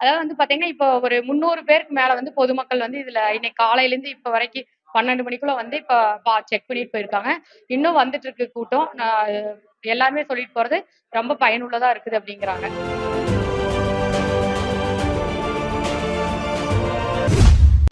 அதாவது வந்து பாத்தீங்கன்னா இப்போ ஒரு முந்நூறு பேருக்கு மேல வந்து பொதுமக்கள் வந்து இதுல இன்னைக்கு காலையில இருந்து இப்ப வரைக்கும் பன்னெண்டு மணிக்குள்ள வந்து இப்ப செக் பண்ணிட்டு போயிருக்காங்க. இன்னும் வந்துட்டு இருக்கு கூட்டம். நான் எல்லாருமே சொல்லிட்டு போறது ரொம்ப பயனுள்ளதா இருக்குது அப்படிங்கிறாங்க.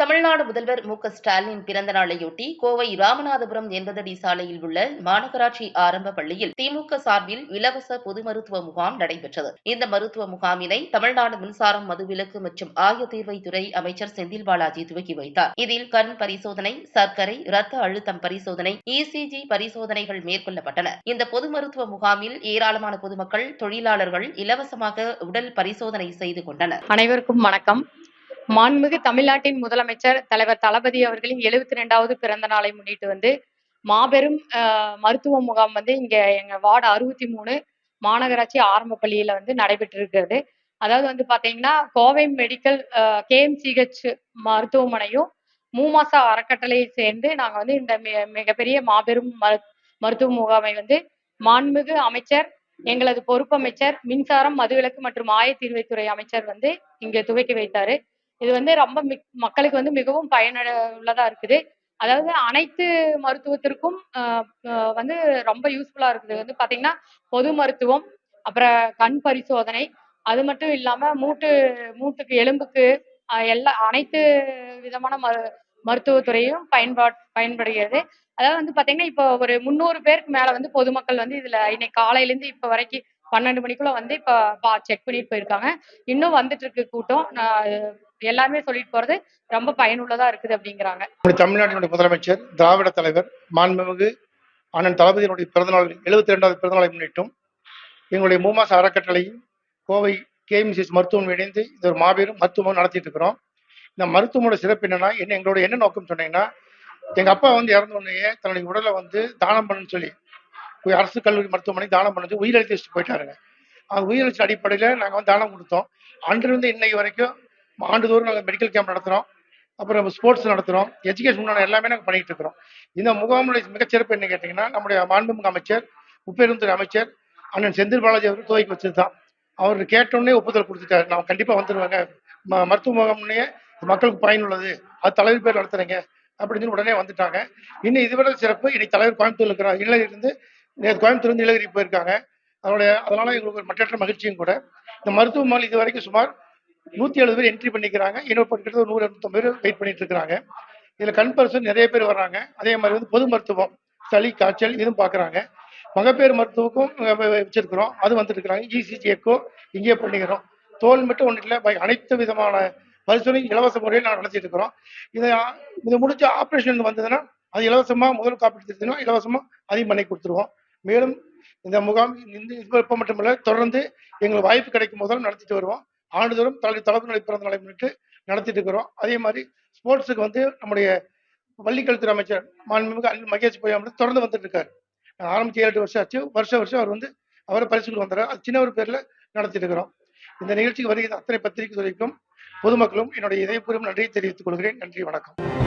தமிழ்நாடு முதல்வர் மு க ஸ்டாலின் பிறந்த நாளையொட்டி கோவை ராமநாதபுரம் எண்பதடி சாலையில் உள்ள மாநகராட்சி ஆரம்ப பள்ளியில் திமுக சார்பில் இலவச பொது மருத்துவ முகாம் நடைபெற்றது. இந்த மருத்துவ முகாமினை தமிழ்நாடு மின்சாரம் மதுவிலக்கு மற்றும் ஆய ஆயத்தீர்வைத்துறை அமைச்சர் செந்தில் பாலாஜி துவக்கி வைத்தார். இதில் கண் பரிசோதனை சர்க்கரை இரத்த அழுத்தம் பரிசோதனை இசிஜி பரிசோதனைகள் மேற்கொள்ளப்பட்டன. இந்த பொது மருத்துவ முகாமில் ஏராளமான பொதுமக்கள் தொழிலாளர்கள் இலவசமாக உடல் பரிசோதனை செய்து கொண்டனர். அனைவருக்கும் வணக்கம். மாண்புமிகு தமிழ்நாட்டின் முதலமைச்சர் தலைவர் தளபதி அவர்களின் எழுபத்தி ரெண்டாவது பிறந்த நாளை முன்னிட்டு வந்து மாபெரும் மருத்துவ முகாம் வந்து இங்க எங்க வார்டு அறுபத்தி மூணு மாநகராட்சி ஆரம்ப பள்ளியில வந்து நடைபெற்று இருக்கிறது அதாவது வந்து பாத்தீங்கன்னா கோவை மெடிக்கல் கேஎம்சிஹெச் மருத்துவமனையும் மூமாசா அறக்கட்டளையை சேர்ந்து நாங்க வந்து இந்த மிகப்பெரிய மாபெரும் மருத்துவ முகாமை வந்து மாண்புமிகு அமைச்சர் எங்களது பொறுப்பமைச்சர் மின்சாரம் மதுவிலக்கு மற்றும் ஆயத்தீர்வைத்துறை அமைச்சர் வந்து இங்க துவக்கி வைத்தாரு. இது வந்து ரொம்ப மிக்- மக்களுக்கு வந்து மிகவும் பயனுள்ளதா இருக்குது. அதாவது அனைத்து மருத்துவத்திற்கும் வந்து ரொம்ப யூஸ்ஃபுல்லா இருக்குது. வந்து பாத்தீங்கன்னா பொது மருத்துவம் அப்புறம் கண் பரிசோதனை அது மட்டும் இல்லாம மூட்டு மூட்டுக்கு எலும்புக்கு எல்லா அனைத்து விதமான மரு மருத்துவத்துறையும் பயன்பாட் பயன்படுகிறது. அதாவது வந்து பாத்தீங்கன்னா இப்போ ஒரு முந்நூறு பேருக்கு மேல வந்து பொதுமக்கள் வந்து இதுல இன்னைக்கு காலையில இருந்து இப்ப வரைக்கும் பன்னெண்டு மணிக்குள்ள வந்து இப்ப செக் பண்ணிட்டு போயிருக்காங்க. இன்னும் வந்துட்டு இருக்கு கூட்டம். எல்லாமே சொல்லிட்டு போறது ரொம்ப பயனுள்ளதா இருக்குது அப்படிங்கிறாங்க. தமிழ்நாட்டினுடைய முதலமைச்சர் திராவிட தலைவர் மாண்புமிகு அண்ணன் தளபதியினுடைய பிறந்தநாள் எழுபத்தி ரெண்டாவது பிறந்தநாளை முன்னிட்டும் எங்களுடைய மூமாச அறக்கட்டளையும் கோவை கேஎம்சிஎஸ் மருத்துவம் இணைந்து இந்த ஒரு மாபெரும் மருத்துவம் நடத்திட்டு இருக்கிறோம். இந்த மருத்துவமோட சிறப்பு என்னன்னா என்ன எங்களோட என்ன நோக்கம் சொன்னீங்கன்னா எங்க அப்பா வந்து இறந்த உடனே தன்னுடைய உடலை வந்து தானம் பண்ணுன்னு சொல்லி போய் அரசு கல்லூரி மருத்துவமனை தானம் பண்ணி சொல்லி வச்சுட்டு போயிட்டாருங்க. அந்த உயிரிழச்சி அடிப்படையில் நாங்கள் வந்து தானம் கொடுத்தோம். அன்றிலிருந்து இன்னைக்கு வரைக்கும் ஆண்டுதோறும் நாங்கள் மெடிக்கல் கேம்ப் நடத்துகிறோம் அப்புறம் ஸ்போர்ட்ஸ் நடத்துகிறோம் எஜுகேஷன் எல்லாமே நாங்கள் பண்ணிகிட்டு இருக்கிறோம். இந்த முகாமுடைய மிகச்சிறப்பு என்ன கேட்டிங்கன்னா நம்முடைய மாண்புமிகு அமைச்சர் உப்பேருந்துறை அமைச்சர் அண்ணன் செந்தில் பாலாஜி அவர்கள் துவக்கி வச்சது தான் அவர் கேட்டோடனே ஒப்புதல் கொடுத்துட்டாரு. நான் கண்டிப்பாக வந்துடுவேங்க ம மருத்துவ முகாம்னே மக்களுக்கு பயனுள்ளது. அது தலைவர் பேர் நடத்துகிறீங்க அப்படின்னு சொல்லி உடனே வந்துட்டாங்க. இன்னும் இதுவரை சிறப்பு இன்னைக்கு தலைவர் கோயம்புத்தூர் இருக்கிறார். நீலகிரிருந்து நேற்று கோயம்புத்தூர் இருந்து நீலகிரி போயிருக்காங்க. அதோடைய அதனால எங்களுக்கு ஒரு மற்றற்ற மகிழ்ச்சியும் கூட. இந்த மருத்துவ இது வரைக்கும் சுமார் நூற்றி எழுபது பேர் என்ட்ரி பண்ணிக்கிறாங்க. இன்னொரு கிட்டத்தட்ட நூறு நூற்றம்பது பேர் வெயிட் பண்ணிட்டு இருக்காங்க இதில் கண் பரிசோதனை நிறைய பேர் வர்றாங்க. அதே மாதிரி வந்து பொது மருத்துவம் சளி காய்ச்சல் இதுவும் பார்க்குறாங்க மகப்பேறு மருத்துவக்கும் வச்சிருக்கிறோம். அது வந்துட்டு இருக்கிறாங்க இசிஜி எக்கோ இங்கேயே பண்ணிக்கிறோம். தோல் மட்டும் ஒன்றும் இல்லை. பை- அனைத்து விதமான பரிசோதனை இலவச முறையில் நாங்கள் நடத்திட்டு இருக்கிறோம். இதை ஆ- இது முடிஞ்ச ஆப்ரேஷன் வந்ததுன்னா அது இலவசமாக முதல் காப்பீட்டு திருத்தினா இலவசமாக அதையும் பண்ணி கொடுத்துருவோம். மேலும் இந்த முகாம் இந்த இப்போ மட்டுமல்ல தொடர்ந்து எங்களுக்கு வாய்ப்பு கிடைக்கும் போதெல்லாம் நடத்திட்டு வருவோம். ஆண்டுதோறும் தலை தளபதி பிறந்த நாளை முன்னிட்டு நடத்திட்டு இருக்கிறோம். அதே மாதிரி ஸ்போர்ட்ஸுக்கு வந்து நம்முடைய பள்ளிக்கல்வித்துறை அமைச்சர் மாண்புமிகு அனில் மகேஷ் பொய்யாமல் தொடர்ந்து வந்துட்டு இருக்காரு ஆரம்பிச்சு ஏழு வருஷம் ஆச்சு. வருஷம் வருஷம் அவர் வந்து அவரை பரிசுகள் வந்துடுறாரு அது சின்னவர் பேரில் நடத்திட்டு இருக்கிறோம். இந்த நிகழ்ச்சிக்கு வருகிற அத்தனை பத்திரிகை துறைக்கும் பொதுமக்களும் என்னுடைய இதயபூர்வம் நன்றியை தெரிவித்துக் கொள்கிறேன். நன்றி வணக்கம்.